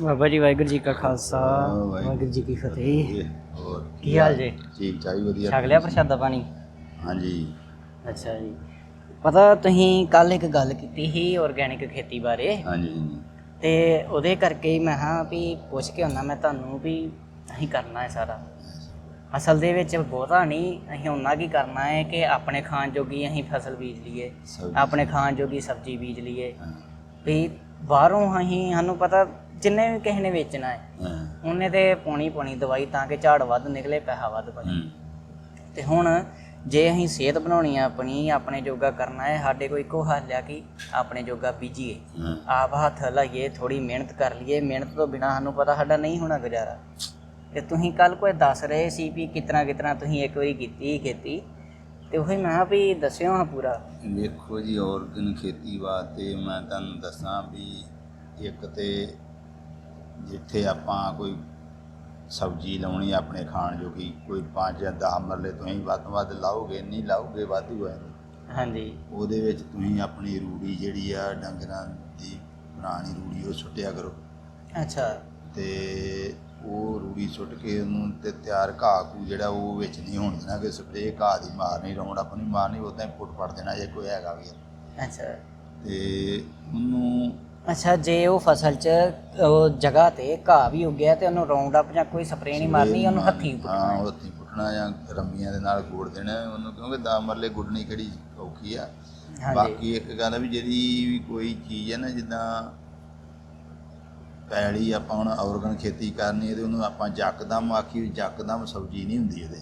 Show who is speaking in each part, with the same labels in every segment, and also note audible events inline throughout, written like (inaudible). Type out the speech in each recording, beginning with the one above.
Speaker 1: ਬਾਬਾ ਜੀ ਵਾਹਿਗੁਰੂ ਜੀ ਕਾ ਖਾਲਸਾ
Speaker 2: ਵਾਹਿਗੁਰੂ
Speaker 1: ਜੀ ਕੀ ਫਤਿਹ।
Speaker 2: ਹੋਰ
Speaker 1: ਕੀ ਹਾਲ ਜੀ?
Speaker 2: ਠੀਕ ਠਾਕ ਵਧੀਆ।
Speaker 1: ਛਕ ਲਿਆ ਪ੍ਰਸ਼ਾਦਾ ਪਾਣੀ?
Speaker 2: ਹਾਂਜੀ।
Speaker 1: ਅੱਛਾ ਜੀ। ਪਤਾ ਤੁਸੀਂ ਕੱਲ ਇੱਕ ਗੱਲ ਕੀਤੀ ਸੀ ਆਰਗੈਨਿਕ ਖੇਤੀ ਬਾਰੇ?
Speaker 2: ਹਾਂਜੀ
Speaker 1: ਤੇ ਉਹਦੇ ਕਰਕੇ ਹੀ ਮੈਂ ਹਾਂ ਵੀ ਪੁੱਛ ਕੇ ਹੁੰਨਾ ਮੈਂ ਤੁਹਾਨੂੰ ਵੀ ਅਸੀਂ ਕਰਨਾ ਹੈ ਸਾਰਾ। ਅਸਲ ਦੇ ਵਿੱਚ ਬਹੁਤਾ ਨਹੀਂ ਅਸੀਂ ਉਹਨਾਂ ਕੀ ਕਰਨਾ ਹੈ ਕਿ ਆਪਣੇ ਖਾਣ ਜੋਗੀ ਅਸੀਂ ਫਸਲ ਬੀਜ ਲਈਏ। ਆਪਣੇ ਖਾਣ ਜੋਗੀ ਸਬਜ਼ੀ ਬੀਜ ਲਈਏ। ਵੀ ਬਾਹਰੋਂ ਅਸੀਂ ਸਾਨੂੰ ਪਤਾ ਜਿੰਨੇ ਵੀ ਕਿਸੇ ਨੇ ਵੇਚਣਾ ਹੈ
Speaker 2: ਹਾਂ,
Speaker 1: ਉਹਨੇ ਤੇ ਪਾਉਣੀ ਪਾਉਣੀ ਦਵਾਈ ਤਾਂ ਕਿ ਝਾੜ ਵੱਧ ਨਿਕਲੇ ਪੈਸਾ ਵੱਧ ਬਣੇ।
Speaker 2: ਹੂੰ,
Speaker 1: ਤੇ ਹੁਣ ਜੇ ਅਸੀਂ ਸਿਹਤ ਬਣਾਉਣੀ ਆ ਆਪਣੀ ਆਪਣੇ ਜੋਗਾ ਕਰਨਾ ਹੈ ਸਾਡੇ ਕੋਲ ਇੱਕੋ ਹੱਲ ਆ ਕਿ ਆਪਣੇ ਜੋਗਾ ਬੀਜੀਏ
Speaker 2: ਹਾਂ,
Speaker 1: ਆਪ ਹੱਥ ਲਾਈਏ ਥੋੜੀ ਮਿਹਨਤ ਕਰ ਲਈਏ ਮਿਹਨਤ ਤੋਂ ਬਿਨਾ ਸਾਨੂੰ ਪਤਾ ਸਾਡਾ ਨਹੀਂ ਹੋਣਾ ਗੁਜ਼ਾਰਾ। ਤੇ ਤੁਸੀਂ ਕੱਲ ਕੋਈ ਦੱਸ ਰਹੇ ਸੀ ਵੀ ਕਿਤਨਾ ਕਿਤਨਾ ਤੁਸੀਂ ਇੱਕ ਵਾਰੀ ਕੀਤੀ ਕੀਤੀ ਤੇ ਉਹੀ ਮੈਂ ਕਿਹਾ ਵੀ ਦੱਸਿਓ ਹਾਂ ਪੂਰਾ।
Speaker 2: ਵੇਖੋ ਜੀ ਆਰਗਨ ਖੇਤੀ ਵਾਸਤੇ ਮੈਂ ਤੁਹਾਨੂੰ ਦੱਸਾਂ ਵੀ ਇੱਕ ਤੇ ਜਿੱਥੇ ਆਪਾਂ ਕੋਈ ਸਬਜ਼ੀ ਲਾਉਣੀ ਆਪਣੇ ਖਾਣ ਜੋਗੀ ਕੋਈ 5 ਜਾਂ 10 ਮਰਲੇ ਤੁਸੀਂ ਵੱਧ ਤੋਂ ਵੱਧ ਲਾਓਗੇ ਨਹੀਂ ਲਾਓਗੇ ਵਾਧੂ ਹੈ
Speaker 1: ਹਾਂਜੀ।
Speaker 2: ਉਹਦੇ ਵਿੱਚ ਤੁਸੀਂ ਆਪਣੀ ਰੂੜੀ ਜਿਹੜੀ ਆ ਡੰਗਰਾਂ ਦੀ ਪੁਰਾਣੀ ਰੂੜੀ ਉਹ ਸੁੱਟਿਆ ਕਰੋ।
Speaker 1: ਅੱਛਾ।
Speaker 2: ਤੇ ਉਹ ਰੂੜੀ ਸੁੱਟ ਕੇ ਉਹਨੂੰ ਤੇ ਤਿਆਰ ਘਾਹ ਕੂ ਜਿਹੜਾ ਉਹ ਵਿੱਚ ਨਹੀਂ ਹੋਣ ਦੇਣਾ ਕਿ ਸਪਰੇਅ ਘਾਹ ਦੀ ਮਾਰਨੀ ਰੌਂਡ ਆਪਣੀ ਮਾਰਨੀ ਉਦਾਂ ਹੀ ਪੁੱਟ ਪੜ ਦੇਣਾ ਜੇ ਕੋਈ ਹੈਗਾ ਵੀ
Speaker 1: ਅੱਛਾ।
Speaker 2: ਤੇ ਉਹਨੂੰ
Speaker 1: ਅੱਛਾ ਜੇ ਉਹ ਫਸਲ 'ਚ ਉਹ ਜਗ੍ਹਾ ਤੇ ਘਾਹ ਵੀ ਉੱਗਿਆ ਤੇ ਉਹਨੂੰ ਰਾਉਂਡ ਅਪ ਜਾਂ ਕੋਈ ਸਪਰੇਅ ਨਹੀਂ ਮਾਰਨੀ ਉਹਨੂੰ ਹੱਥੀਂ
Speaker 2: ਹਾਂ
Speaker 1: ਪੁੱਟਣਾ
Speaker 2: ਉਹ ਹੱਥੀਂ ਪੁੱਟਣਾ ਜਾਂ ਰੰਮੀਆਂ ਦੇ ਨਾਲ ਗੋੜ ਦੇਣਾ ਉਹਨੂੰ ਕਿਉਂਕਿ ਦਾ ਮਰਲੇ ਗੁੱਡਣੀ ਕਿਹੜੀ ਔਖੀ ਆ।
Speaker 1: ਹਾਂਜੀ।
Speaker 2: ਬਾਕੀ ਇੱਕ ਗੱਲ ਆ ਵੀ ਜਿਹੜੀ ਵੀ ਕੋਈ ਚੀਜ਼ ਹੈ ਨਾ ਜਿੱਦਾਂ ਪੈਲੀ ਆਪਾਂ ਹੁਣ ਔਰਗਨ ਖੇਤੀ ਕਰਨੀ ਹੈ ਤੇ ਉਹਨੂੰ ਆਪਾਂ ਜੱਕਦਮ ਆਖੀ ਵੀ ਜੱਕਦਮ ਸਬਜ਼ੀ ਨਹੀਂ ਹੁੰਦੀ ਇਹਦੇ।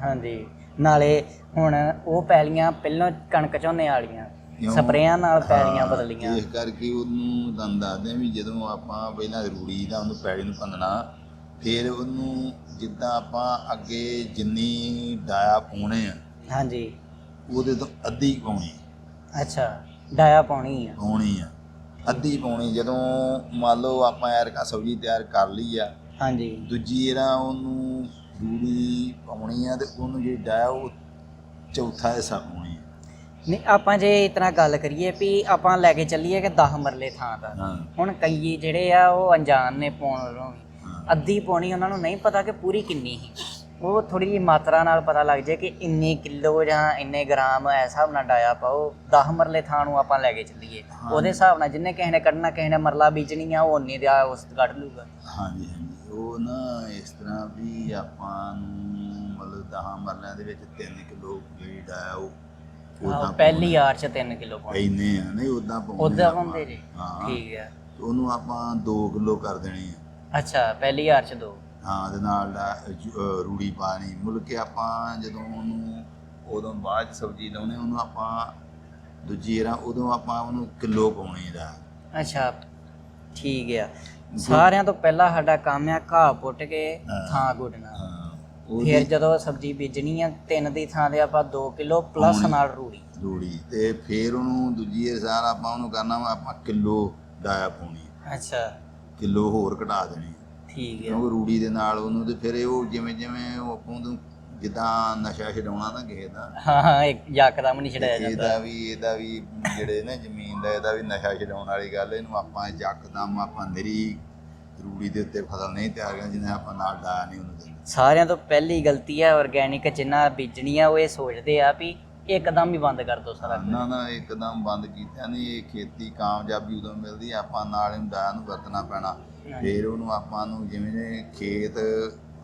Speaker 1: ਹਾਂਜੀ। ਨਾਲੇ ਹੁਣ ਉਹ ਪੈਲੀਆਂ ਪਹਿਲਾਂ ਕਣਕ ਝੋਨੇ ਵਾਲੀਆਂ? ਸਪਰੇਆਂ ਨਾਲ ਪੈਲੀਆਂ ਬਦਲੀਆਂ।
Speaker 2: ਇਸ ਕਰਕੇ ਉਹਨੂੰ ਤੁਹਾਨੂੰ ਦੱਸਦੇ ਵੀ ਜਦੋਂ ਆਪਾਂ ਪਹਿਲਾਂ ਰੂੜੀ ਦਾ ਉਹਨੂੰ ਪੈਲੀ ਨੂੰ ਭੰਨਣਾ ਫਿਰ ਉਹਨੂੰ ਜਿੱਦਾਂ ਆਪਾਂ ਅੱਗੇ ਜਿੰਨੀ ਡਾਇਆ ਪਾਉਣੇ ਆ
Speaker 1: ਹਾਂਜੀ।
Speaker 2: ਉਹਦੇ ਤੋਂ ਅੱਧੀ ਪਾਉਣੀ।
Speaker 1: ਅੱਛਾ ਡਾਇਆ ਪਾਉਣੀ ਆ।
Speaker 2: ਪਾਉਣੀ ਆ। ਅੱਧੀ ਪਾਉਣੀ ਜਦੋਂ ਮੰਨ ਲਓ ਆਪਾਂ ਐਰਕਾ ਸਬਜ਼ੀ ਤਿਆਰ ਕਰ ਲਈ ਆ
Speaker 1: ਹਾਂਜੀ।
Speaker 2: ਦੂਜੀ ਜਿਹੜਾ ਉਹਨੂੰ ਰੂੜੀ ਪਾਉਣੀ ਆ ਤੇ ਉਹਨੂੰ ਜਿਹੜੀ ਡਾਇਆ ਉਹ ਚੌਥਾ ਹਿੱਸਾ ਪਾਉਣੀ
Speaker 1: ਨਹੀਂ ਆਪਾਂ ਜੇ ਇਤਨਾ ਗੱਲ ਕਰੀਏ ਵੀ ਆਪਾਂ ਲੈ ਕੇ ਚੱਲੀਏ ਕਿ 10 ਮਰਲੇ ਥਾਂ ਦਾ।
Speaker 2: ਹਾਂ।
Speaker 1: ਹੁਣ ਕਈ ਜਿਹੜੇ ਆ ਉਹ ਅਣਜਾਣ ਨੇ ਪਾਉਣ ਵੱਲੋਂ ਵੀ। ਅੱਧੀ ਪਾਉਣੀ ਉਹਨਾਂ ਨੂੰ ਨਹੀਂ ਪਤਾ ਕਿ ਪੂਰੀ ਕਿੰਨੀ ਸੀ। ਉਹ ਥੋੜੀ ਜਿਹੀ ਮਾਤਰਾ ਨਾਲ ਪਤਾ ਲੱਗ ਜਾਏ ਕਿ ਇੰਨੇ ਕਿਲੋ ਜਾਂ ਇੰਨੇ ਗ੍ਰਾਮ ਐਸਾ ਹਿਸਾਬ ਨਾਲ ਡਾਇਆ ਪਾਓ। 10 ਮਰਲੇ ਥਾਂ ਨੂੰ ਆਪਾਂ ਲੈ ਕੇ ਚੱਲੀਏ। ਉਹਦੇ ਹਿਸਾਬ ਨਾਲ ਜਿੰਨੇ ਕਿਸੇ ਨੇ ਕੱਢਣਾ ਕਿਸੇ ਨੇ ਮਰਲਾ ਬੀਜਣੀ ਆ ਉਹ ਉਨੀ ਦਾ ਉਸ ਕੱਢ ਲੂਗਾ
Speaker 2: ਹਾਂਜੀ ਹਾਂਜੀ। ਉਹ ਨਾ ਇਸ ਤਰ੍ਹਾਂ ਵੀ ਆਪਾਂ ਨੂੰ ਮਤਲਬ 10 ਮਰਲਿਆਂ ਦੇ ਵਿੱਚ 3 ਕਿਲੋ ਜਿਹੜੀ ਡਾਇਆ ਉਹ ਓਦਾਂ
Speaker 1: ਪਹਿਲੀ ਯਾਰ ਚ 3 ਕਿਲੋ ਪਾਉਣੀ
Speaker 2: ਇੰਨੇ ਆ ਨਹੀਂ ਉਦਾਂ ਪਾਉਣੇ
Speaker 1: ਉਦਾਂ। ਪਾਉਂਦੇ ਜੀ।
Speaker 2: ਹਾਂ।
Speaker 1: ਠੀਕ
Speaker 2: ਤੇ ਉਹਨੂੰ ਆਪਾਂ 2 ਕਿਲੋ ਕਰ ਦੇਣੀ ਆ।
Speaker 1: ਅੱਛਾ ਪਹਿਲੀ ਯਾਰ ਚ ਦੋ।
Speaker 2: ਹਾਂ ਦੇ ਨਾਲ ਰੂੜੀ ਪਾਣੀ। ਮੁੱਲ ਕੇ ਆਪਾਂ ਜਦੋਂ ਉਹਨੂੰ ਉਦੋਂ ਬਾਅਦ ਸਬਜ਼ੀ ਲਾਉਣੇ ਉਹਨੂੰ ਆਪਾਂ ਦੂਜੀ ਰਾਂ ਉਦੋਂ ਆਪਾਂ ਉਹਨੂੰ ਕਿਲੋ ਪਾਉਣੀ ਦਾ।
Speaker 1: ਅੱਛਾ ਠੀਕ ਆ। ਸਾਰਿਆਂ ਤੋਂ ਪਹਿਲਾਂ ਸਾਡਾ ਕੰਮ ਆ ਘਾਹ ਪੁੱਟ ਕੇ। ਥਾਂ ਗੁੱਡਣਾ ਫਿਰ
Speaker 2: ਉਹਦੀ
Speaker 1: ਜਦੋਂ ਸਬਜ਼ੀ ਬੀਜਣੀ ਆ ਤਿੰਨ ਦੀ ਥਾਂ ਤੇ ਆਪਾਂ 2 ਕਿਲੋ ਪਲੱਸ। ਨਾਲ ਰੂੜੀ।
Speaker 2: ਰੂੜੀ ਤੇ ਫਿਰ ਉਹਨੂੰ ਦੂਜੀ ਸਾਲ ਆਪਾਂ ਉਹਨੂੰ ਕਰਨਾ ਵਾ ਆਪਾਂ ਕਿਲੋ ਡਾਇਆ ਪਾਉਣੀ
Speaker 1: ਅੱਛਾ।
Speaker 2: ਕਿਲੋ ਹੋਰ ਘਟਾ ਦੇਣੀ
Speaker 1: ਠੀਕ ਹੈ
Speaker 2: ਕਿਉਂਕਿ ਰੂੜੀ ਦੇ ਨਾਲ ਉਹਨੂੰ ਤੇ ਫਿਰ ਇਹ ਉਹ ਜਿਵੇਂ ਜਿਵੇਂ ਉਹ ਆਪਾਂ ਨੂੰ ਜਿੱਦਾਂ ਨਸ਼ਾ ਛਡਾਉਣਾ ਨਾ ਕਿਸੇ ਦਾ।
Speaker 1: ਹਾਂ ਹਾਂ ਇੱਕ ਯਕਦਮ ਨਹੀਂ ਛਡਾਇਆ ਜਾਂਦਾ।
Speaker 2: ਇਹਦਾ ਵੀ ਇਹਦਾ ਵੀ ਜਿਹੜੇ ਨਾ ਜ਼ਮੀਨ ਦਾ ਇਹਦਾ ਵੀ ਨਸ਼ਾ ਛਡਾਉਣ ਵਾਲੀ ਗੱਲ ਇਹਨੂੰ ਆਪਾਂ ਯਕਦਮ ਆਪਾਂ ਨਿਰੀ ਰੂੜੀ ਦੇ ਉੱਤੇ ਫਸਲ ਨਹੀਂ ਤਿਆਰ ਕਰਨੀ ਜਿਹਨੇ ਆਪਾਂ ਨਾਲ ਡਾਇਆ ਨਹੀਂ ਉਹਨੂੰ ਦੇਣਾ
Speaker 1: ਸਾਰਿਆਂ ਤੋਂ ਪਹਿਲੀ ਗਲਤੀ ਆ ਆਰਗੈਨਿਕ ਜਿੰਨਾ ਬੀਜਣੀ ਆ ਉਹ ਇਹ ਸੋਚਦੇ ਆ ਵੀ ਇੱਕਦਮ ਹੀ ਬੰਦ ਕਰ ਦੋ ਸਾਰਾ ਕੁਝ।
Speaker 2: ਨਾ ਨਾ ਇੱਕਦਮ ਬੰਦ ਕੀਤਾ ਨਹੀਂ ਇਹ ਖੇਤੀ ਕਾਮਯਾਬੀ ਉਦੋਂ ਮਿਲਦੀ ਆ, ਆਪਾਂ ਨਾਲ ਇਹਨੂੰ ਡਾਇਆ ਨੂੰ ਵਰਤਣਾ ਪੈਣਾ। ਫਿਰ ਉਹਨੂੰ ਆਪਾਂ ਨੂੰ ਜਿਵੇਂ ਜਿਵੇਂ ਖੇਤ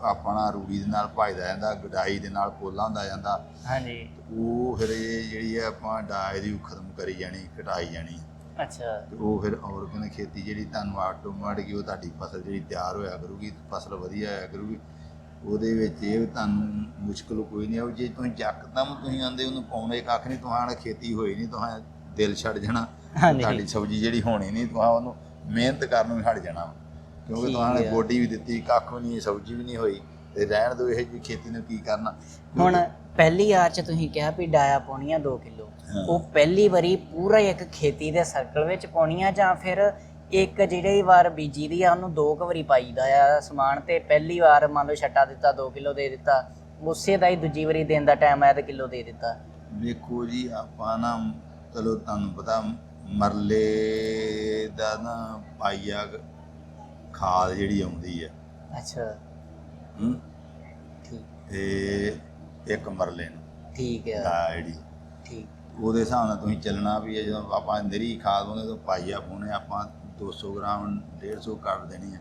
Speaker 2: ਆਪਣਾ ਰੂੜੀ ਦੇ ਨਾਲ ਭਜਦਾ ਜਾਂਦਾ ਗਡਾਈ ਦੇ ਨਾਲ ਪੋਲਾ ਹੁੰਦਾ ਜਾਂਦਾ
Speaker 1: ਹਾਂਜੀ।
Speaker 2: ਉਹ ਫਿਰ ਇਹ ਜਿਹੜੀ ਆ ਆਪਾਂ ਡਾਏ ਦੀ ਖਤਮ ਕਰੀ ਜਾਣੀ ਘਟਾਈ ਜਾਣੀ।
Speaker 1: ਅੱਛਾ।
Speaker 2: ਤੇ ਉਹ ਫਿਰ ਆਰਗੈਨਿਕ ਖੇਤੀ ਜਿਹੜੀ ਤੁਹਾਨੂੰ ਆਟੋਮੈਟਿਕ ਉਹ ਤੁਹਾਡੀ ਫਸਲ ਜਿਹੜੀ ਤਿਆਰ ਹੋਇਆ ਕਰੂਗੀ ਫਸਲ ਵਧੀਆ ਹੋਇਆ ਕਰੂਗੀ। ਉਹਦੇ ਵਿੱਚ ਇਹ ਤੁਹਾਨੂੰ ਮੁਸ਼ਕਲ ਕੋਈ ਨਹੀਂ ਆਉ ਜੇ ਤੁਸੀਂ ਯਕਦਮ ਤੁਸੀਂ ਆਂਦੇ ਉਹਨੂੰ ਪਾਉਣੇ ਕੱਖ ਨਹੀਂ ਤੁਹਾਡਾ ਖੇਤੀ ਹੋਈ ਨਹੀਂ ਤੁਹਾਂ ਦਿਲ ਛੱਡ ਜਾਣਾ।
Speaker 1: ਹਾਂਜੀ।
Speaker 2: ਤੁਹਾਡੀ ਸਬਜ਼ੀ ਜਿਹੜੀ ਹੋਣੀ ਨਹੀਂ ਤੁਹਾਂ ਉਹਨੂੰ ਮਿਹਨਤ ਕਰਨ ਨੂੰ ਵੀ ਹਟ ਜਾਣਾ। ਕਿਉਂਕਿ
Speaker 1: ਠੀਕ
Speaker 2: ਤੁਹਾਨੇ
Speaker 1: ਆ।
Speaker 2: ਗੋਡੀ ਵੀ ਦਿੱਤੀ ਕੱਖ ਵੀ ਨਹੀਂ ਸਬਜ਼ੀ ਵੀ ਨਹੀਂ ਹੋਈ। ਤੇ ਰਹਿਣ ਦੋ ਇਹ ਜੀ ਖੇਤੀ ਨੂੰ ਕੀ ਕਰਨਾ।
Speaker 1: ਹੁਣ ਪਹਿਲੀ ਯਾਰ ਚ ਤੁਸੀਂ ਕਿਹਾ ਵੀ ਡਾਇਆ ਪਾਉਣੀ ਆ 2 ਕਿਲੋ। ਉਹ ਪਹਿਲੀ ਵਾਰੀ ਪੂਰਾ ਇੱਕ ਖੇਤੀ ਦੇ ਸਰਕਲ ਵਿੱਚ ਪਾਉਣੀ ਆ ਜਾਂ ਫਿਰ ਇੱਕ ਜਿਹੜੀ ਵਾਰ ਬੀਜੀ ਦੀ ਆ ਉਹਨੂੰ ਦੋ ਕੁ ਵਾਰੀ ਪਾਈਦਾ ਆ ਸਮਾਨ ਤੇ ਪਹਿਲੀ ਵਾਰ ਮੰਨ ਲਓ ਛੱਟਾ ਦਿੱਤਾ 2 ਕਿਲੋ ਦੇ ਦਿੱਤਾ ਉਸੇ ਦਾ ਹੀ ਦੂਜੀ ਵਾਰੀ ਦੇਣ ਦਾ ਟਾਈਮ ਆਇਆ ਤੇ ਕਿਲੋ ਦੇ ਦਿੱਤਾ।
Speaker 2: ਵੇਖੋ ਜੀ ਆਪਾਂ ਨਾ ਚਲੋ ਤੁਹਾਨੂੰ ਪਤਾ ਮਰਲੇ ਦਾ ਨਾ ਪਾਈਆ ਖਾਦ ਜਿਹੜੀ ਆਉਂਦੀ ਹੈ
Speaker 1: ਅੱਛਾ।
Speaker 2: ਹੂੰ।
Speaker 1: ਠੀਕ।
Speaker 2: ਤੇ ਇੱਕ ਮਰਲੇ ਨੂੰ।
Speaker 1: ਠੀਕ ਹੈ
Speaker 2: ਦਾ ਜਿਹੜੀ। ਉਹਦੇ ਹਿਸਾਬ ਨਾਲ ਤੁਸੀਂ ਚੱਲਣਾ ਵੀ ਹੈ ਜਦੋਂ ਆਪਾਂ ਨਿਰੀ ਖਾਦ ਪਾਉਂਦੇ ਤਾਂ ਪਾਈਆ ਪਾਉਣੇ ਆਪਾਂ 200 ਗ੍ਰਾਮ 150 ਕਰ ਦੇਣੀ ਹੈ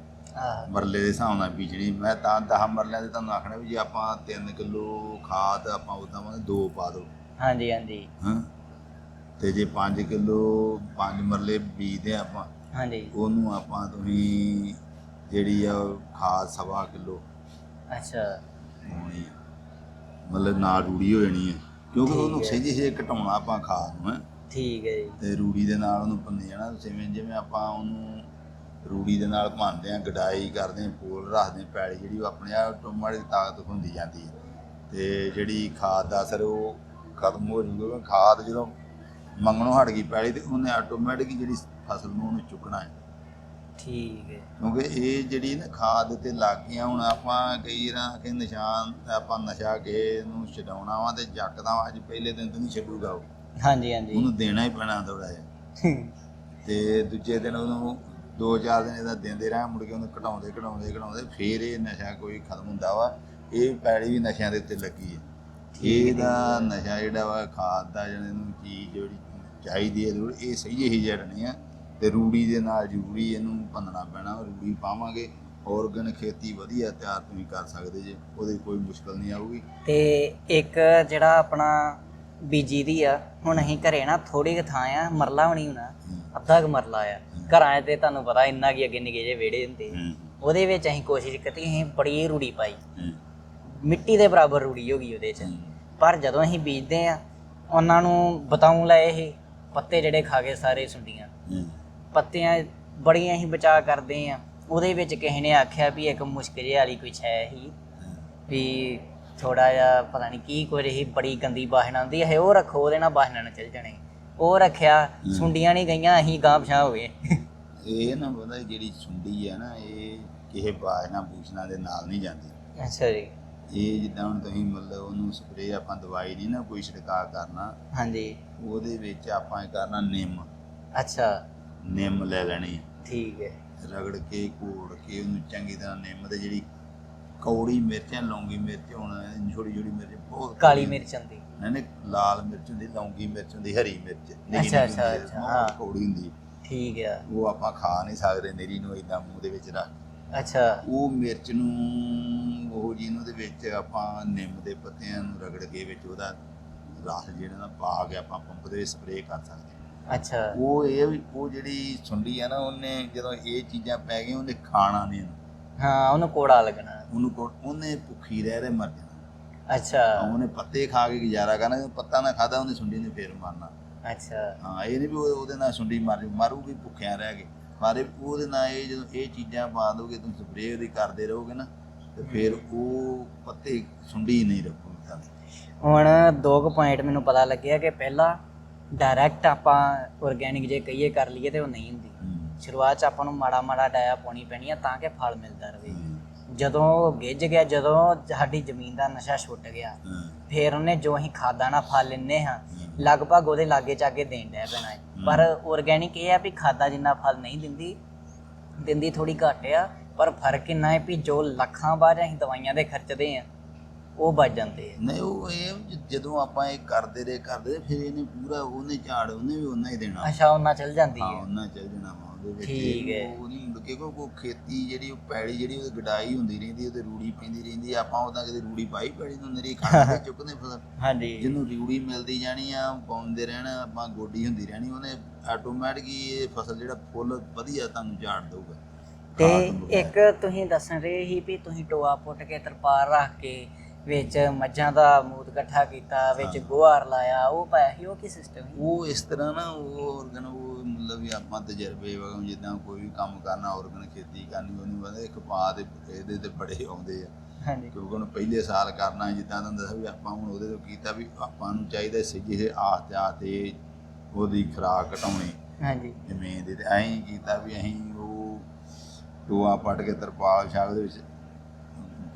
Speaker 2: ਮਰਲੇ ਦੇ ਹਿਸਾਬ ਨਾਲ ਬੀਜਣੀ। ਮੈਂ ਤਾਂ 10 ਮਰਲਿਆਂ ਦੇ ਤੁਹਾਨੂੰ ਆਖਣਾ ਵੀ ਜੇ ਆਪਾਂ 3 ਕਿਲੋ ਖਾਦ ਆਪਾਂ ਉਦਾਂ ਪਾਉਂਦੇ ਦੋ ਪਾ ਦਿਓ
Speaker 1: ਹਾਂਜੀ ਹਾਂਜੀ।
Speaker 2: ਹਾਂ? ਤੇ ਜੇ 5 ਕਿਲੋ 5 ਮਰਲੇ ਬੀਜਦੇ ਆਪਾਂ
Speaker 1: ਹਾਂਜੀ।
Speaker 2: ਉਹਨੂੰ ਆਪਾਂ ਤੁਸੀਂ ਜਿਹੜੀ ਆ ਖਾਦ ਸਵਾ ਕਿਲੋ।
Speaker 1: ਅੱਛਾ।
Speaker 2: ਮਤਲਬ ਨਾਲ ਰੂੜੀ ਹੋ ਜਾਣੀ ਹੈ ਕਿਉਂਕਿ ਉਹਨੂੰ। ਸਹਿਜੇ ਸਹਿਜੇ ਘਟਾਉਣਾ ਆਪਾਂ ਖਾਦ ਨੂੰ ਹੈਂ।
Speaker 1: ਠੀਕ ਹੈ ਜੀ
Speaker 2: ਤੇ ਰੂੜੀ ਦੇ ਨਾਲ ਉਹਨੂੰ ਭੰਨੇ ਜਾਣਾ ਜਿਵੇਂ ਜਿਵੇਂ ਆਪਾਂ ਉਹਨੂੰ ਰੂੜੀ ਦੇ ਨਾਲ ਭੰਨਦੇ ਆ ਗਡਾਈ ਕਰਦੇ ਆ ਪੋਲ ਰੱਖਦੇ ਆ ਪੈਲੀ ਜਿਹੜੀ ਉਹ ਆਪਣੇ ਆਪ ਆਟੋਮੈਟਿਕ ਤਾਕਤ ਹੁੰਦੀ ਜਾਂਦੀ ਹੈ ਤੇ ਜਿਹੜੀ ਖਾਦ ਦਾ ਅਸਰ ਉਹ ਖਤਮ ਹੋ ਜੂਗਾ ਕਿਉਂਕਿ ਖਾਦ ਜਦੋਂ ਮੰਗਣੋਂ ਹਟ ਗਈ ਪੈਲੀ ਤੇ ਉਹਨੇ ਆਟੋਮੈਟਿਕ ਜਿਹੜੀ ਫਸਲ ਨੂੰ ਉਹਨੇ ਚੁੱਕਣਾ ਹੈ
Speaker 1: ਠੀਕ ਹੈ।
Speaker 2: ਕਿਉਂਕਿ ਇਹ ਜਿਹੜੀ ਨਾ ਖਾਦ ਤੇ ਲੱਗ ਗਈਆਂ ਹੁਣ ਆਪਾਂ ਕਈ ਰਾਂ ਕਿ ਨਿਸ਼ਾਨ ਆਪਾਂ ਨਸ਼ਾ ਕੇ ਨੂੰ ਛਡਾਉਣਾ ਵਾ ਤੇ ਜੱਕਦਾ ਵਾ ਅੱਜ ਪਹਿਲੇ ਦਿਨ ਤੋਂ ਨਹੀਂ ਛੱਡੂਗਾ ਉਹ।
Speaker 1: ਹਾਂਜੀ ਹਾਂਜੀ।
Speaker 2: ਉਹਨੂੰ ਦੇਣਾ ਹੀ ਪੈਣਾ ਥੋੜਾ ਜਿਹਾ। ਤੇ ਦੂਜੇ ਦਿਨ ਉਹਨੂੰ ਦੋ ਚਾਰ ਦਿਨ ਇਹਦਾ ਦਿੰਦੇ ਰਹਿ ਮੁੜ ਕੇ ਉਹਨੂੰ ਘਟਾਉਂਦੇ ਘਟਾਉਂਦੇ ਘਟਾਉਂਦੇ ਫੇਰ ਇਹ ਨਸ਼ਾ ਕੋਈ ਖਤਮ ਹੁੰਦਾ ਵਾ। ਇਹ ਪੈੜੀ ਵੀ ਨਸ਼ਿਆਂ ਦੇ ਉੱਤੇ ਲੱਗੀ ਹੈ। ਇਹਦਾ ਨਸ਼ਾ ਜਿਹੜਾ ਵਾ ਖਾਦ ਦਾ ਜਿਹੜਾ ਇਹਨੂੰ ਚੀਜ਼ ਜਿਹੜੀ ਚਾਹੀਦੀ ਹੈ ਜ਼ਰੂਰ ਇਹ ਸਹੀ ਹੀ ਜੜਨੀ ਆ। ਤੇ ਰੂੜੀ ਦੇ ਨਾਲ ਜ਼ਰੂਰੀ ਇਹਨੂੰ ਭੰਨਣਾ ਪੈਣਾ ਰੂੜੀ ਪਾਵਾਂਗੇ ਔਰਗਨ ਖੇਤੀ ਵਧੀਆ ਤਿਆਰ ਤੁਸੀਂ ਕਰ ਸਕਦੇ ਜੇ ਉਹਦੇ ਕੋਈ ਮੁਸ਼ਕਲ ਨਹੀਂ ਆਊਗੀ।
Speaker 1: ਤੇ ਇੱਕ ਜਿਹੜਾ ਆਪਣਾ ਬੀਜੀ ਦੀ ਆ ਹੁਣ ਅਸੀਂ ਘਰੇ ਨਾ ਥੋੜੀ ਕੁ ਥਾਂ ਆ ਮਰਲਾ ਵੀ ਨਹੀਂ ਹੋਣਾ
Speaker 2: ਹੂੰ।
Speaker 1: ਅੱਧਾ ਕੁ ਮਰਲਾ ਆ। ਘਰਾਂ ਤੇ ਤੁਹਾਨੂੰ ਪਤਾ ਇੰਨਾ ਕੀ ਅੱਗੇ ਨਿੱਕੇ ਜਿਹੇ ਵਿਹੜੇ ਹੁੰਦੇ ਉਹਦੇ ਵਿੱਚ ਅਸੀਂ ਕੋਸ਼ਿਸ਼ ਕੀਤੀ ਅਸੀਂ ਬੜੀ ਰੂੜੀ ਪਾਈ। ਮਿੱਟੀ ਦੇ ਬਰਾਬਰ ਰੂੜੀ ਹੋ ਗਈ ਉਹਦੇ 'ਚ। ਪਰ ਜਦੋਂ ਅਸੀਂ ਬੀਜਦੇ ਆ ਉਹਨਾਂ ਨੂੰ ਬਤਾਉਂ ਲਏ ਇਹ ਪੱਤੇ ਜਿਹੜੇ ਖਾ ਗਏ ਸਾਰੇ ਸੁੰਡੀਆਂ। ਪੱਤਿਆਂ ਬੜੀਆਂ ਹੀ ਬਚਾ ਕਰਦੇ ਆ। ਉਹਦੇ ਵਿੱਚ ਕਿਸੇ ਨੇ ਆਖਿਆ ਵੀ ਇੱਕ ਮੁਸ਼ਕ ਜਿਹੀ ਵਾਲੀ ਕੁਛ ਹੈ ਹੀ। ਵੀ ਥੋੜਾ ਜਿਹਾ ਪਤਾ ਨਹੀਂ ਕੀ ਕੁਝ ਹੀ ਬੜੀ ਗੰਦੀ ਬਾਹਣ ਆਉਂਦੀ ਹੈ ਉਹ ਰੱਖੋ ਉਹਦੇ ਨਾਲ ਬਾਹਣ ਨਾਲ ਚੱਲ ਜਾਣੇ। ਉਹ ਰੱਖਿਆ ਸੁੰਡੀਆਂ ਨਹੀਂ ਗਈਆਂ ਅਸੀਂ ਗਾਂ ਪਛਾਂ ਹੋ ਗਏ।
Speaker 2: ਇਹ ਨਾ ਪਤਾ ਜਿਹੜੀ ਸੁੰਡੀ ਹੈ ਨਾ ਇਹ ਕਿਸੇ ਬਾਜਨਾ ਬੂਸ਼ਨਾ ਦੇ ਨਾਲ ਨਹੀਂ ਜਾਂਦੀ।
Speaker 1: ਅੱਛਾ ਜੀ।
Speaker 2: ਇਹ ਜਿੱਦਾਂ ਹੁਣ ਤੁਸੀਂ ਮਤਲਬ ਉਹਨੂੰ ਸਪਰੇਅ ਆਪਾਂ ਦਵਾਈ ਨਹੀਂ ਨਾ ਕੋਈ ਛਿੜਕਾਅ ਕਰਨਾ
Speaker 1: ਹਾਂਜੀ।
Speaker 2: ਉਹਦੇ ਵਿੱਚ ਆਪਾਂ ਇਹ ਕਰਨਾ ਨਿੰਮ।
Speaker 1: ਅੱਛਾ।
Speaker 2: ਨਿੰਮ ਲੈ ਲੈਣੀ।
Speaker 1: ਠੀਕ ਹੈ
Speaker 2: ਰਗੜ ਕੇ ਘੋੜ ਕੇ ਉਹਨੂੰ ਚੰਗੀ ਤਰ੍ਹਾਂ ਨਿੰਮ ਤੇ ਜਿਹੜੀ ਕੌੜੀ ਮਿਰਚਾਂ ਲੌਂਗੀ ਮਿਰਚ ਹੁਣ ਛੋਟੀ ਛੋਟੀ ਮਿਰਚ ਬਹੁਤ
Speaker 1: ਕਾਲੀ ਮਿਰਚ ਹੁੰਦੀ
Speaker 2: ਨਹੀਂ ਨਹੀਂ ਲਾਲ ਮਿਰਚ ਹੁੰਦੀ ਲੌਂਗੀ ਮਿਰਚ ਹੁੰਦੀ ਹਰੀ ਮਿਰਚ
Speaker 1: ਅੱਛਾ, ਅੱਛਾ, ਅੱਛਾ, ਹਾਂ।
Speaker 2: ਕੌੜੀ ਹੁੰਦੀ।
Speaker 1: ਠੀਕ ਆ
Speaker 2: ਉਹ ਆਪਾਂ ਖਾ ਨਹੀਂ ਸਕਦੇ ਨਿਰੀ ਨੂੰ ਇਦਾਂ ਮੂੰਹ ਦੇ ਵਿੱਚ ਰੱਖ
Speaker 1: ਅੱਛਾ
Speaker 2: ਉਹ ਮਿਰਚ ਨੂੰ ਉਹ ਜੀ ਨੂੰ ਦੇ ਵਿੱਚ ਆਪਾਂ ਨਿੰਮ ਦੇ ਪੱਤਿਆਂ ਨੂੰ ਰਗੜ ਕੇ ਵਿੱਚ ਉਹਦਾ ਰਸ ਜਿਹੜਾ ਨਾ ਪਾ ਕੇ ਆਪਾਂ ਪੰਪ ਦੇ ਸਪਰੇਅ ਕਰ ਸਕਦੇ ਹਾਂ।
Speaker 1: ਅੱਛਾ।
Speaker 2: ਉਹ ਇਹ ਵੀ ਉਹ ਜਿਹੜੀ ਸੁੰਡੀ ਆ ਨਾ ਉਹਨੇ ਜਦੋਂ ਇਹ ਚੀਜ਼ਾਂ ਪੈ ਗਈਆਂ ਉਹਨੇ ਖਾਣਾ ਨਹੀਂ।
Speaker 1: ਹਾਂ ਉਹਨੂੰ ਕੋੜਾ ਲੱਗਣਾ।
Speaker 2: ਉਹਨੂੰ ਕੋ- ਉਹਨੇ ਭੁੱਖੀ ਰਹਿ ਰਹਿ ਮਰ ਜਾਣਾ।
Speaker 1: ਅੱਛਾ।
Speaker 2: ਉਹਨੇ ਪੱਤੇ ਖਾ ਕੇ ਗੁਜ਼ਾਰਾ ਕਰਨਾ ਜਦੋਂ ਪੱਤਾ ਨਾ ਖਾਦਾ ਉਹਨੇ ਸੁੰਡੀ ਨੇ ਫੇਰ ਮਰਨਾ।
Speaker 1: ਅੱਛਾ।
Speaker 2: ਹਾਂ ਇਹ ਨਹੀਂ ਵੀ ਉਹ- ਉਹਦੇ ਨਾਲ ਸੁੰਡੀ ਮਰ ਮਰੂਗੀ ਭੁੱਖਿਆਂ ਰਹਿ ਕੇ। ਇਹ- ਉਹਦੇ ਨਾਲ ਇਹ ਜਦੋਂ ਇਹ ਚੀਜ਼ਾਂ ਪਾ ਦੋਗੇ ਤੁਸੀਂ ਸਪਰੇਅ ਉਹਦੀ ਕਰਦੇ ਰਹੋਗੇ ਨਾ ਤੇ ਫਿਰ ਉਹ ਪੱਤੇ ਸੁੰਡੀ ਨਹੀਂ ਰੱਖੂਗੀ
Speaker 1: ਹੁਣ ਦੋ ਕੁ ਪੁਆਇੰਟ ਮੈਨੂੰ ਪਤਾ ਲੱਗਿਆ ਕਿ ਪਹਿਲਾ ਡਾਇਰੈਕਟ ਆਪਾਂ ਆਰਗੈਨਿਕ ਜੇ ਕਹੀਏ ਕਰ ਲਈਏ ਤੇ ਉਹ ਨਹੀਂ ਹੁੰਦੀ
Speaker 2: ਹੂੰ।
Speaker 1: ਸ਼ੁਰੂਆਤ ਚ ਆਪਾਂ ਨੂੰ ਮਾੜਾ ਮਾੜਾ ਡਾਇਆ ਪਾਉਣੀ ਪੈਣੀ ਆ ਤਾਂ ਕਿ ਫਲ ਮਿਲਦਾ ਰਵੇ
Speaker 2: ਹੂੰ।
Speaker 1: ਜਦੋਂ ਉਹ ਗਿੱਜ ਗਿਆ ਜਦੋਂ ਸਾਡੀ ਜ਼ਮੀਨ ਦਾ ਨਸ਼ਾ ਛੁੱਟ ਗਿਆ
Speaker 2: ਹਾਂ।
Speaker 1: ਫਿਰ ਉਹਨੇ ਜੋ ਅਸੀਂ ਖਾਦਾਂ ਨਾਲ ਫਲ ਲੈਨੇ ਹਾਂ ਲਗਭਗ ਉਹਦੇ ਲਾਗੇ ਚਾਗੇ ਦੇਣ ਡਿਆ ਪੈਣਾ ਹੈ ਪਰ ਆਰਗੈਨਿਕ ਇਹ ਆ ਵੀ ਖਾਦਾਂ ਜਿੰਨਾ ਫਲ ਨਹੀਂ ਦਿੰਦੀ ਦਿੰਦੀ ਥੋੜੀ ਘੱਟ ਆ ਪਰ ਫ਼ਰਕ ਇੰਨਾ ਹੈ ਵੀ ਜੋ ਲੱਖਾਂ ਬਾਅਦ ਅਸੀਂ ਦਵਾਈਆਂ ਦੇ ਖਰਚਦੇ ਆ ਉਹ ਬਚ ਜਾਂਦੇ ਆ।
Speaker 2: ਨਹੀਂ ਉਹ ਇਹ ਜ- ਜਦੋਂ ਆਪਾਂ ਇਹ ਕਰਦੇ ਰਹੇ ਕਰਦੇ ਰਹੇ, ਫਿਰ ਇਹਨੇ ਪੂਰਾ ਉਹਨੇ ਝਾੜ ਉਹਨੇ ਵੀ ਉਹਨਾਂ ਹੀ ਦੇਣਾ।
Speaker 1: ਅੱਛਾ ਉਹਨਾਂ ਚਲ ਜਾਂਦੀ
Speaker 2: ਹਾਂ
Speaker 1: ਹੈ
Speaker 2: ਉਹਨਾਂ ਚੱਲ ਜਾਣਾ ਵਾ ਉਹਦੇ ਵਿੱਚ।
Speaker 1: ਠੀਕ ਹੈ।
Speaker 2: ਉਹ ਨਹੀਂ ਹੁੰਦਾ ਕਿਉਂਕਿ ਉਹ ਖੇਤੀ ਜਿਹੜੀ ਉਹ ਪੈੜੀ ਜਿਹੜੀ ਉਹਦੀ ਗਡਾਈ ਹੁੰਦੀ ਰਹਿੰਦੀ ਉਹਦੇ ਰੂੜੀ ਪੈਂਦੀ ਰਹਿੰਦੀ ਆਪਾਂ ਉਹਦਾ ਕਿਤੇ ਰੂੜੀ ਪਾਈ ਪੈੜੀ ਨੂੰ ਨਰੀ ਤੇ (laughs) ਚੁੱਕਦੇ ਫਸਲ
Speaker 1: ਹਾਂਜੀ।
Speaker 2: ਜਿਹਨੂੰ ਰੂੜੀ ਮਿਲਦੀ ਜਾਣੀ ਆ ਪਾਉਂਦੇ ਰਹਿਣਾ ਆਪਾਂ ਗੋਡੀ ਹੁੰਦੀ ਰਹਿਣੀ ਉਹਨੇ ਆਟੋਮੈਟਿਕ ਹੀ ਇਹ ਫਸਲ ਜਿਹੜਾ ਫੁੱਲ ਵਧੀਆ ਤੁਹਾਨੂੰ ਝਾੜ ਦਊਗਾ।
Speaker 1: ਤੇ
Speaker 2: ਖਾਦ।
Speaker 1: ਇੱਕ ਤੁਸੀਂ ਦੱਸਣ ਰਹੇ ਸੀ ਵੀ ਤੁਸੀਂ ਟੋਆ ਪੁੱਟ ਕੇ ਤਰਪਾਲ ਰੱਖ ਕੇ ਵਿੱਚ ਮੱਝਾਂ ਦਾ ਮੂਤ ਇਕੱਠਾ ਕੀਤਾ ਵਿੱਚ ਗੋਹਾਰ ਲਾਇਆ ਉਹ ਪਾਇਆ ਸੀ ਉਹ ਕੀ ਸਿਸਟਮ ਸੀ?
Speaker 2: ਉਹ ਇਸ ਤਰ੍ਹਾਂ ਨਾ ਉਹ ਔਰਗਨ ਉਹ ਮਤਲਬ ਵੀ ਆਪਾਂ ਤਜਰਬੇ ਵਗਮ ਜਿੱਦਾਂ ਕੋਈ ਵੀ ਕੰਮ ਕਰਨਾ ਔਰਗਨ ਖੇਤੀ ਕਰਨੀ ਉਹਨੂੰ ਇੱਕ ਪਾ ਦੇ ਇਹਦੇ ਤੇ ਬੜੇ ਆਉਂਦੇ ਆ।
Speaker 1: ਹਾਂਜੀ।
Speaker 2: ਕਿਉਂਕਿ ਉਹਨੂੰ ਪਹਿਲੇ ਸਾਲ ਕਰਨਾ ਜਿੱਦਾਂ ਤੁਹਾਨੂੰ ਦੱਸਿਆ ਵੀ ਆਪਾਂ ਹੁਣ ਉਹਦੇ ਤੋਂ ਕੀਤਾ ਵੀ ਆਪਾਂ ਨੂੰ ਚਾਹੀਦਾ ਸੀ ਜਿਹੇ ਆਸਤੇ ਆਸਤੇ ਉਹਦੀ ਖੁਰਾਕ ਘਟਾਉਣੀ।
Speaker 1: ਹਾਂਜੀ।
Speaker 2: ਜ਼ਮੀਨ ਦੀ ਤੇ ਐਂ ਕੀਤਾ ਵੀ ਅਸੀਂ ਉਹ ਟੋਆ ਪੱਟ ਕੇ ਤਰਪਾਲ ਛਾਗ ਦੇ ਵਿੱਚ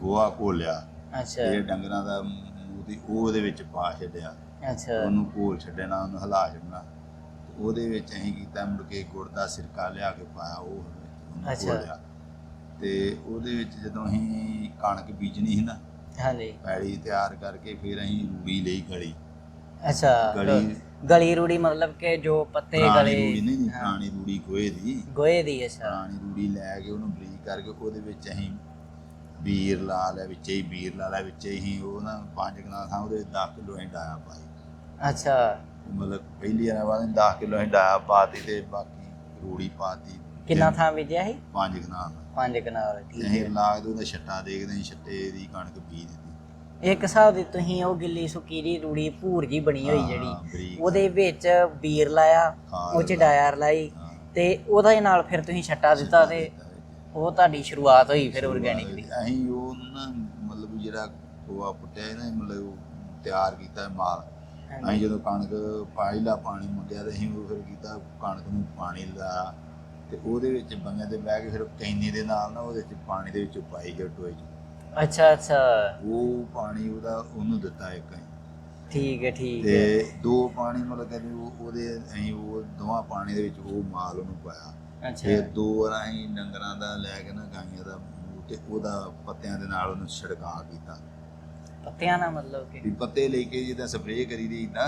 Speaker 2: ਗੋਆ ਘੋਲਿਆ।
Speaker 1: ਅੱਛਾ।
Speaker 2: ਇਹ ਡੰਗਰਾਂ ਦਾ ਮੂਤੀ ਉਹ ਉਹਦੇ ਵਿੱਚ ਪਾ ਛੱਡਿਆ।
Speaker 1: ਅੱਛਾ।
Speaker 2: ਉਹਨੂੰ ਘੋਲ ਛੱਡਣਾ ਉਹਨੂੰ ਹਿਲਾ ਛੱਡਣਾ। ਤੇ ਉਹਦੇ ਵਿੱਚ ਅਸੀਂ ਕੀਤਾ ਮੁੜ ਕੇ ਗੁੜ ਦਾ ਸਿਰਕਾ ਲਿਆ ਕੇ ਪਾਇਆ ਉਹ ਉਹਨੂੰ
Speaker 1: ਅੱਛਾ।
Speaker 2: ਘੋਲਿਆ ਤੇ ਉਹਦੇ ਵਿੱਚ ਜਦੋਂ ਅਸੀਂ ਕਣਕ ਬੀਜਣੀ ਸੀ ਨਾ
Speaker 1: ਹਾਂਜੀ।
Speaker 2: ਪੈਲੀ ਤਿਆਰ ਕਰਕੇ ਫਿਰ ਅਸੀਂ ਰੂੜੀ ਲਈ ਗਲੀ।
Speaker 1: ਅੱਛਾ
Speaker 2: ਗਲੀ-
Speaker 1: ਗਲੀ ਰੂੜੀ ਮਤਲਬ ਕਿ ਜੋ ਪੱਤੇ
Speaker 2: ਪੁਰਾਣੀ
Speaker 1: ਗਲੇ
Speaker 2: ਰੂੜੀ ਨਹੀਂ ਨਹੀਂ ਪੁਰਾਣੀ ਰੂੜੀ ਗੋਹੇ ਦੀ।
Speaker 1: ਗੋਏ ਦੀ ਅੱਛਾ।
Speaker 2: ਪੁਰਾਣੀ ਰੂੜੀ ਲੈ ਕੇ ਉਹਨੂੰ ਬਰੀਕ ਕਰਕੇ ਉਹਦੇ ਵਿੱਚ ਅਸੀਂ ਬੀਰ ਲਾ ਲਿਆ ਵਿੱਚ ਹੀ ਬੀਰ ਲਾ ਲਿਆ ਵਿੱਚ ਹੀ ਉਹ ਨਾ ਪੰਜ ਕਨਾ ਥਾਂ ਉਹਦੇ 10 ਕਿਲੋ ਅਸੀਂ ਡਾਇਆ ਪਾਈ
Speaker 1: ਅੱਛਾ।
Speaker 2: ਮਤਲਬ ਪਹਿਲੀ ਵਾਰ ਬਾਅਦ 10 ਕਿਲੋ ਅਸੀਂ ਡਾਇਆ ਪਾਤੀ ਤੇ ਬਾਕੀ ਰੂੜੀ ਪਾਤੀ।
Speaker 1: ਕਿੰਨਾ ਥਾਂ ਬੀਜਿਆ ਸੀ?
Speaker 2: ਪੰਜ ਕਨਾ
Speaker 1: ਪੰਜ ਕਨਾਲ ਠੀਕ ਹੈ।
Speaker 2: ਲਾਗ ਦੇ ਉਹਦਾ ਛੱਟਾ ਦੇਖਦੇ ਛੱਟੇ ਦੀ ਕਣਕ ਬੀਜ ਦਿੱਤੀ।
Speaker 1: ਇੱਕ ਹਿਸਾਬ ਦੀ ਤੁਸੀਂ ਉਹ ਗਿੱਲੀ ਸੁੱਕੀ ਦੀ ਰੂੜੀ ਭੂਰ ਜੀ ਬਣੀ ਹੋਈ
Speaker 2: ਹਾਂ,
Speaker 1: ਜਿਹੜੀ। ਉਹਦੇ ਵਿੱਚ ਬੀਰ ਲਾਇਆ ਉਹ ਚ। ਡਾਇਰ ਲਾਈ
Speaker 2: ਹਾਂ।
Speaker 1: ਤੇ ਉਹਦੇ ਨਾਲ ਫਿਰ ਤੁਸੀਂ ਛੱਟਾ ਦਿੱਤਾ ਤੇ ਉਹ ਤੁਹਾਡੀ ਸ਼ੁਰੂਆਤ ਹੋਈ ਫਿਰ ਆਰਗੈਨਿਕ ਦੀ?
Speaker 2: ਅਸੀਂ ਉਹ ਨਾ ਮਤਲਬ ਜਿਹੜਾ ਖੋਆ ਪੁੱਟਿਆ ਨਾ ਮਤਲਬ ਉਹ ਤਿਆਰ ਕੀਤਾ ਮਾਲ। ਅਸੀਂ ਜਦੋਂ ਕਣਕ ਪਾਈਲਾ ਪਾਣੀ ਮੁੰਡਿਆ ਤੇ ਅਸੀਂ ਉਹ ਫਿਰ ਕੀਤਾ ਕਣਕ ਨੂੰ ਪਾਣੀ ਲਾਇਆ ਤੇ ਉਹਦੇ ਵਿੱਚ ਬੰਗਿਆਂ ਤੇ ਬਹਿ ਕੇ ਫਿਰ ਕੈਨੀ ਦੇ ਨਾਲ ਨਾ ਉਹਦੇ ਵਿੱਚ ਪਾਣੀ ਦੇ ਵਿੱਚ ਪਾਈ ਗਿਆ ਟੋਏ 'ਚ।
Speaker 1: ਅੱਛਾ ਅੱਛਾ।
Speaker 2: ਉਹ ਪਾਣੀ ਉਹਦਾ ਉਹਨੂੰ ਦਿੱਤਾ ਇੱਕ ਅਸੀਂ।
Speaker 1: ਠੀਕ ਹੈ ਠੀਕ ਹੈ।
Speaker 2: ਤੇ ਦੋ ਪਾਣੀ ਮਤਲਬ ਕਹਿੰਦੇ ਉਹ ਉਹਦੇ ਅਸੀਂ ਉਹ ਦੋਵਾਂ ਪਾਣੀ ਦੇ ਵਿੱਚ ਉਹ ਮਾਲ ਉਹਨੂੰ ਪਾਇਆ। ਫਿਰ ਦੋ ਵਾਰ ਅਸੀਂ ਡੰਗਰਾਂ ਦਾ ਲੈ ਕੇ ਨਾ ਗਾਈਆਂ ਦਾ ਮੂੰਹ ਤੇ ਉਹਦਾ ਪੱਤਿਆਂ ਦੇ ਨਾਲ ਉਹਨੂੰ ਛਿੜਕਾਅ ਕੀਤਾ।
Speaker 1: ਪੱਤਿਆਂ ਨਾਲ ਮਤਲਬ ਕਿ?
Speaker 2: ਵੀ ਪੱਤੇ ਲੈ ਕੇ ਜਿੱਦਾਂ ਸਪਰੇਅ ਕਰੀ ਦੀ ਇਦਾਂ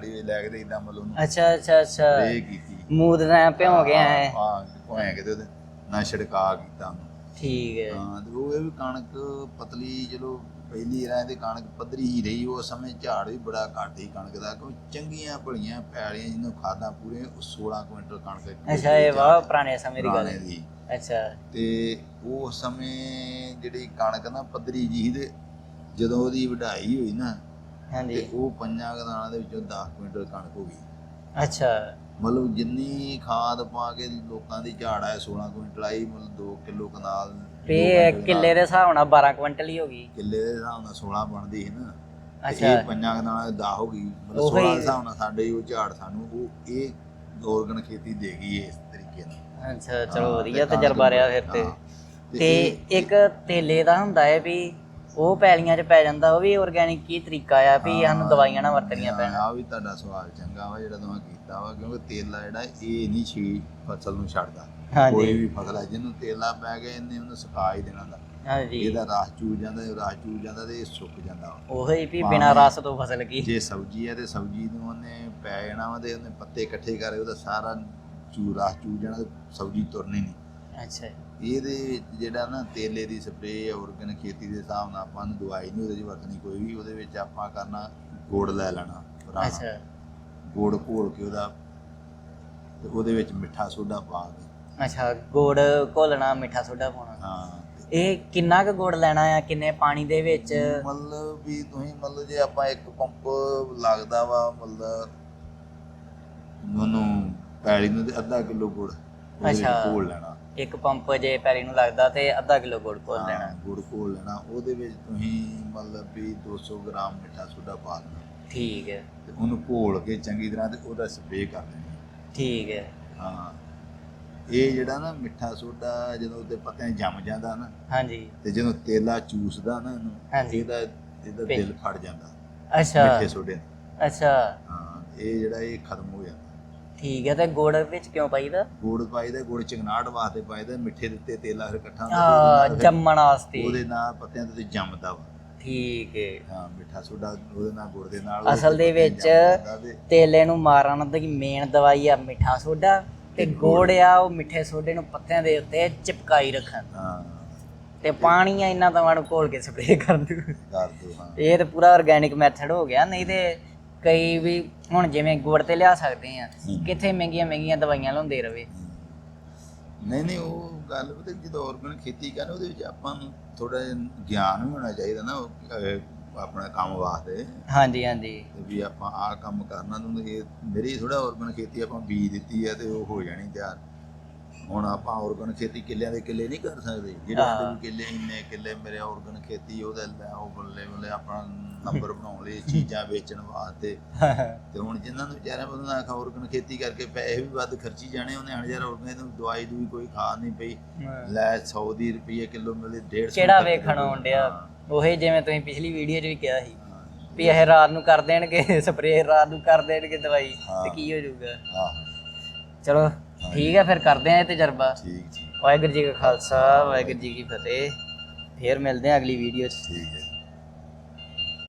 Speaker 2: ਵਿੱਚ ਲੈ ਕੇ ਇਦਾਂ ਮਤਲਬ ਉਹਨੂੰ।
Speaker 1: ਅੱਛਾ ਅੱਛਾ ਅੱਛਾ।
Speaker 2: ਸਪਰੇਅ ਕੀਤੀ।
Speaker 1: ਮੂਦ ਨਾਲ ਭਿਉਂ ਗਿਆ ਹੈ
Speaker 2: ਹਾਂ ਭੋਏ ਕੇ ਤੇ ਉਹਦੇ ਨਾਲ ਛਿੜਕਾਅ ਕੀਤਾ ਉਹਨੂੰ।
Speaker 1: ਠੀਕ ਹੈ।
Speaker 2: ਹਾਂ ਤੇ ਉਹ ਇਹ ਵੀ ਕਣਕ ਪਤਲੀ ਚਲੋ ਪਹਿਲੀ ਰਾਂ ਤੇ ਕਣਕ ਪੱਧਰੀ ਹੀ ਰਹੀ ਉਹ ਸਮੇਂ ਝਾੜ ਵੀ ਬੜਾ ਘੱਟ ਹੀ ਕਣਕ ਦਾ ਕਿਉਂ ਚੰਗੀਆਂ ਭਲੀਆਂ ਪੈਲੀਆਂ ਜਿਹਨੂੰ ਖਾਦਾਂ ਪੂਰੇ ਉਹ 16 ਕੁਇੰਟਲ ਕਣਕ
Speaker 1: ਅੱਛਾ ਇਹ ਵਾਹ ਪੁਰਾਣੇ ਸਮੇਂ ਦੀ ਗੱਲ ਹੈ।
Speaker 2: ਦੀ।
Speaker 1: ਅੱਛਾ।
Speaker 2: ਤੇ ਉਸ ਸਮੇਂ ਜਿਹੜੀ ਕਣਕ ਨਾ ਪੱਧਰੀ ਜੀ ਤੇ ਜਦੋਂ ਉਹਦੀ ਵਢਾਈ ਹੋਈ ਨਾ
Speaker 1: ਹਾਂਜੀ।
Speaker 2: ਉਹ ਪੰਜਾਂ ਦਾਣਾ ਦੇ ਵਿੱਚੋਂ 10 ਕੁਇੰਟਲ ਕਣਕ ਹੋ ਗਈ।
Speaker 1: ਅੱਛਾ।
Speaker 2: ਮਤਲਬ ਜਿੰਨੀ ਖਾਦ ਪਾ ਕੇ ਲੋਕਾਂ ਦੀ ਝਾੜ ਆਇਆ 16 ਕੁਇੰਟਲ ਆਈ ਮਤਲਬ 2 ਕਿਲੋ ਕਨਾਲ
Speaker 1: ਤੇ ਇਹ ਕਿੱਲੇ ਦੇ ਹਿਸਾਬ ਨਾਲ 12 ਕੁਇੰਟਲ ਹੀ ਹੋ ਗਈ।
Speaker 2: ਕਿੱਲੇ ਦੇ ਹਿਸਾਬ ਨਾਲ 16 ਬਣਦੀ ਸੀ ਨਾ।
Speaker 1: ਅੱਛਾ।
Speaker 2: ਇਹ ਪੰਜਾਂ ਦਾਣਾ 10 ਹੋ ਗਈ। ਮਤਲਬ
Speaker 1: ਉਹੀ-
Speaker 2: 16 ਦੇ ਹਿਸਾਬ ਨਾਲ ਸਾਡੇ ਉਹ ਝਾੜ ਸਾਨੂੰ ਉਹ ਇਹ ਔਰਗਨ ਖੇਤੀ ਦੇ ਗਈ ਇਸ ਤਰੀਕੇ ਨਾਲ।
Speaker 1: ਅੱਛਾ ਚਲੋ ਵਧੀਆ ਤਜਰਬਾ ਰਿਹਾ ਫਿਰ ਤੇ।
Speaker 2: ਤੇ
Speaker 1: ਇੱਕ ਤੇਲੇ ਦਾ ਹੁੰਦਾ ਹੈ ਵੀ ਉਹ ਪੈਲੀਆਂ 'ਚ ਪੈ ਜਾਂਦਾ ਉਹ ਵੀ ਆਰਗੈਨਿਕ ਕੀ ਤਰੀਕਾ ਆ ਵੀ ਸਾਨੂੰ ਦਵਾਈਆਂ ਨਾ ਵਰਤਣੀਆਂ ਪੈਣ?
Speaker 2: ਆ ਵੀ ਤੁਹਾਡਾ ਸਵਾਲ ਚੰਗਾ ਵਾ ਜਿਹੜਾ ਤੁਸੀਂ ਕੀਤਾ ਵਾ ਕਿਉਂਕਿ ਤੇਲਾ ਜਿਹੜਾ ਇਹ ਨਹੀਂ ਛੀ ਫਸਲ ਨੂੰ ਛੱਡਦਾ।
Speaker 1: ਹਾਂਜੀ।
Speaker 2: ਕੋਈ ਵੀ ਫਸਲ ਹੈ ਜਿਹਨੂੰ ਤੇਲਾ ਪੈ ਗਿਆ ਇਹਨੇ ਉਹਨੂੰ ਸੁਕਾ ਹੀ ਦੇਣਾ ਦਾ
Speaker 1: ਹਾਂਜੀ।
Speaker 2: ਇਹਦਾ ਰਸ ਚੂ ਜਾਂਦਾ ਇਹ ਰਸ ਚੂ ਜਾਂਦਾ ਤੇ ਇਹ ਸੁੱਕ ਜਾਂਦਾ। ਵਾ
Speaker 1: ਉਹੀ ਵੀ ਬਿਨਾ ਰਸ ਤੋਂ ਫਸਲ ਕੀ।
Speaker 2: ਜੇ ਸਬਜ਼ੀ ਹੈ ਤੇ ਸਬਜ਼ੀ ਨੂੰ ਉਹਨੇ ਪੈ ਜਾਣਾ ਵਾ ਤੇ ਉਹਨੇ ਪੱਤੇ ਇਕੱਠੇ ਕਰੇ ਉਹਦਾ ਸਾਰਾ ਚੂ ਰਸ ਚੂ ਜਾਣਾ ਤੇ ਸਬਜ਼ੀ ਤੁਰਨੀ ਨਹੀਂ।
Speaker 1: ਅੱਛਾ
Speaker 2: ਇਹਦੇ ਵਿੱਚ ਜਿਹੜਾ ਨਾ ਤੇਲੇ ਦੀ ਸਪਰੇਅ ਆਰਗਨ ਖੇਤੀ ਦੇ ਹਿਸਾਬ ਨਾਲ ਆਪਾਂ ਨੂੰ ਦਵਾਈ ਨਹੀਂ ਉਹਦੇ 'ਚ ਵਰਤਣੀ ਕੋਈ ਵੀ ਉਹਦੇ ਵਿੱਚ ਆਪਾਂ ਕਰਨਾ ਗੁੜ ਲੈ ਲੈਣਾ ਪੁਰਾਣਾ
Speaker 1: ਅੱਛਾ।
Speaker 2: ਗੁੜ ਘੋਲ ਕੇ ਉਹਦਾ ਤੇ ਉਹਦੇ ਵਿੱਚ ਮਿੱਠਾ ਸੋਡਾ ਪਾ ਕੇ
Speaker 1: ਅੱਛਾ ਗੁੜ ਘੋਲਣਾ ਮਿੱਠਾ ਸੋਡਾ ਪਾਉਣਾ।
Speaker 2: ਹਾਂ।
Speaker 1: ਇਹ ਕਿੰਨਾ ਕੁ ਗੁੜ ਲੈਣਾ ਆ? ਕਿੰਨੇ ਪਾਣੀ ਦੇ ਵਿੱਚ?
Speaker 2: ਮਤਲਬ ਵੀ ਤੁਸੀਂ ਮਤਲਬ ਜੇ ਆਪਾਂ ਇੱਕ ਪੰਪ ਲੱਗਦਾ ਵਾ ਮਤਲਬ ਉਹਨੂੰ ਪੈਲੀ ਨੂੰ ਤੇ ਅੱਧਾ ਕਿਲੋ ਗੁੜ ਉਹਦੇ ਵਿੱਚ
Speaker 1: ਅੱਛਾ।
Speaker 2: ਘੋਲ ਲੈਣਾ।
Speaker 1: ਇੱਕ ਪੰਪ ਜੇ ਪੈਲੀ ਨੂੰ ਲੱਗਦਾ ਤੇ ਅੱਧਾ ਕਿਲੋ ਗੁੜ ਘੋਲ
Speaker 2: ਹਾਂ,
Speaker 1: ਲੈਣਾ।
Speaker 2: ਗੁੜ ਘੋਲ ਲੈਣਾ। ਉਹਦੇ ਵਿੱਚ ਤੁਸੀਂ ਮਤਲਬ ਵੀ 200 ਗ੍ਰਾਮ ਮਿੱਠਾ ਸੋਡਾ ਪਾ ਦੇਣਾ।
Speaker 1: ਠੀਕ ਹੈ।
Speaker 2: ਤੇ ਉਹਨੂੰ ਘੋਲ ਕੇ ਚੰਗੀ ਤਰ੍ਹਾਂ ਤੇ ਉਹਦਾ ਸਪਰੇਅ ਕਰ ਦੇਣਾ।
Speaker 1: ਠੀਕ ਹੈ।
Speaker 2: ਹਾਂ। ਇਹ ਜਿਹੜਾ ਨਾ ਮਿੱਠਾ ਸੋਡਾ ਜਦੋਂ ਉਹਦੇ ਪੱਤਿਆਂ 'ਚ ਜੰਮ ਜਾਂਦਾ ਨਾ
Speaker 1: ਹਾਂਜੀ।
Speaker 2: ਤੇ ਜਦੋਂ ਤੇਲਾ ਚੂਸਦਾ ਨਾ ਇਹਨੂੰ
Speaker 1: ਹਾਂਜੀ।
Speaker 2: ਇਹਦਾ ਇਹਦਾ
Speaker 1: ਪਿ-
Speaker 2: ਦਿਲ ਫੜ ਜਾਂਦਾ।
Speaker 1: ਅੱਛਾ।
Speaker 2: ਮਿੱਠੇ ਸੋਡੇ ਨਾਲ।
Speaker 1: ਅੱਛਾ।
Speaker 2: ਹਾਂ ਇਹ ਜਿਹੜਾ ਇਹ ਖਤਮ ਹੋ ਜਾਂਦਾ।
Speaker 1: ਠੀਕ ਹੈ ਤੇ ਗੁੜ ਵਿੱਚ ਕਿਉਂ ਪਾਈਦਾ?
Speaker 2: ਗੁੜ ਪਾਈਦਾ ਗੁੜ ਚਿਕਨਾਹਟ ਵਾਸਤੇ ਪਾਈਦਾ ਮਿੱਠੇ ਦਿੱਤੇ ਤੇਲਾ ਫਿਰ ਇਕੱਠਾ ਹੁੰਦਾ ਤੇ ਉਹਦੇ ਨਾਲ ਫਿਰ-
Speaker 1: ਜੰਮਣ ਵਾਸਤੇ।
Speaker 2: ਉਹਦੇ ਨਾਲ ਪੱਤਿਆਂ ਤੇ ਜੰਮਦਾ ਵਾ।
Speaker 1: ਠੀਕ ਹੈ।
Speaker 2: ਹਾਂ ਮਿੱਠਾ ਸੋਡਾ ਉਹਦੇ ਨਾਲ ਗੁੜ ਦੇ ਨਾਲ
Speaker 1: ਅਸਲ ਦੇ
Speaker 2: ਪੱਤਿਆਂ
Speaker 1: ਵਿੱਚ
Speaker 2: ਜੰਮ ਜਾਂਦਾ ਤੇ
Speaker 1: ਤੇਲੇ ਨੂੰ ਮਾਰਨ ਦੀ ਮੇਨ ਦਵਾਈ ਆ ਮਿੱਠਾ ਸੋਡਾ। ਤੇ ਗੁੜ ਆ ਉਹ ਮਿੱਠੇ ਸੋਡੇ ਨੂੰ ਪੱਤਿਆਂ ਦੇ ਉੱਤੇ ਚਿਪਕਾਈ ਰੱਖਣ।
Speaker 2: ਹਾਂ।
Speaker 1: ਤੇ ਪਾਣੀ ਆ ਇਹਨਾਂ ਦਵਾਂ ਨੂੰ ਘੋਲ ਕੇ ਸਪਰੇਅ ਕਰ ਦੂ।
Speaker 2: ਕਰ ਦੋ ਹਾਂ।
Speaker 1: ਇਹ ਤਾਂ ਪੂਰਾ ਆਰਗੈਨਿਕ ਮੈਥਡ ਹੋ ਗਿਆ ਨਹੀਂ ਤੇ ਕਈ ਵੀ ਹੁਣ ਜਿਵੇਂ ਗੁੜ ਤੇ ਲਿਆ ਸਕਦੇ ਆ। ਕਿੱਥੇ ਮਹਿੰਗੀਆਂ ਮਹਿੰਗੀਆਂ ਦਵਾਈਆਂ ਲਾਉਂਦੇ ਰਵੇ।
Speaker 2: ਨਹੀਂ ਨਹੀਂ ਉਹ ਗੱਲ ਪਤਾ ਜਦੋਂ ਆਰਗਨ ਖੇਤੀ ਕਰਨ ਉਹਦੇ ਵਿੱਚ ਆਪਾਂ ਨੂੰ ਥੋੜਾ ਗਿਆਨ ਵੀ ਹੋਣਾ ਚਾਹੀਦਾ ਨਾ ਉਹ, ਆਪਣਾ ਕੰਮ ਵਾਸਤੇ।
Speaker 1: ਹਾਂਜੀ ਹਾਂਜੀ।
Speaker 2: ਤੇ ਵੀ ਆਪਾਂ ਆਹ ਕੰਮ ਕਰਨਾ ਨੂੰ ਇਹ ਮੇਰੀ ਥੋੜਾ ਆਰਗਨ ਖੇਤੀ ਆਪਾਂ ਬੀਜ ਦਿੱਤੀ ਆ ਤੇ ਉਹ ਹੋ ਜਾਣੀ ਤਿਆਰ। ਹੁਣ ਆਪਾਂ ਆਰਗਨ ਖੇਤੀ ਕਿੱਲਿਆਂ ਦੇ ਕਿੱਲੇ ਨਹੀਂ ਕਰ ਸਕਦੇ। ਜਿਹੜੇ
Speaker 1: ਹਾਂ।
Speaker 2: ਵੀ ਕਿੱਲੇ ਇੰਨੇ ਕਿੱਲੇ ਮੇਰੇ ਆਰਗਨ ਖੇਤੀ ਉਹਦੇ ਲੈ ਉਹ ਬੱਲੇ ਬੱਲੇ ਆਪਣਾ ਨੰਬਰ ਬਣਾਉਣ ਲਈ ਚੀਜ਼ਾਂ ਵੇਚਣ ਵਾਸਤੇ। (laughs) ਤੇ ਹੁਣ ਜਿਨ੍ਹਾਂ ਨੂੰ ਵਿਚਾਰਿਆਂ ਬੰਦਾ ਆਖਾ ਆਰਗਨ ਖੇਤੀ ਕਰਕੇ ਪੈਸੇ ਵੀ ਵੱਧ ਖਰਚੀ ਜਾਣੇ ਉਹਨੇ ਹਣ ਯਾਰ ਆਰਗਨ ਨੂੰ ਦਵਾਈ ਦੂਈ ਕੋਈ ਖਾਦ ਨਹੀਂ ਪਈ। ਲੈ 100 ਦੀ ਰੁਪਏ ਕਿਲੋ ਮਿਲੇ 150
Speaker 1: ਕਿਹੜਾ ਵੇਖਣ
Speaker 2: ਹਾਂ,
Speaker 1: ਉਹੇ ਜਿਵੇਂ ਤੁਸੀਂ ਪਿਛਲੀ ਵੀਡੀਓ 'ਚ ਵੀ ਕਿਹਾ ਸੀ ਵੀ ਇਹ ਰਾਤ ਨੂੰ ਕਰ ਦੇਣਗੇ (laughs) ਸਪਰੇਅ ਰਾਤ ਨੂੰ ਕਰ ਦੇਣਗੇ ਦਵਾਈ। ਤੇ ਕੀ ਹੋ ਜਾਊਗਾ?
Speaker 2: ਹਾਂ।
Speaker 1: ਚਲੋ ਠੀਕ ਹੈ ਫਿਰ ਕਰਦੇ ਆ ਇਹ ਤਜਰਬਾ।
Speaker 2: ਠੀਕ ਠੀਕ।
Speaker 1: ਵਾਹਿਗੁਰੂ ਜੀ ਕਾ ਖਾਲਸਾ ਵਾਹਿਗੁਰੂ ਜੀ ਕੀ ਫਤਿਹ। ਫੇਰ ਮਿਲਦੇ ਹਾਂ ਅਗਲੀ ਵੀਡੀਓ 'ਚ।
Speaker 2: ਠੀਕ ਹੈ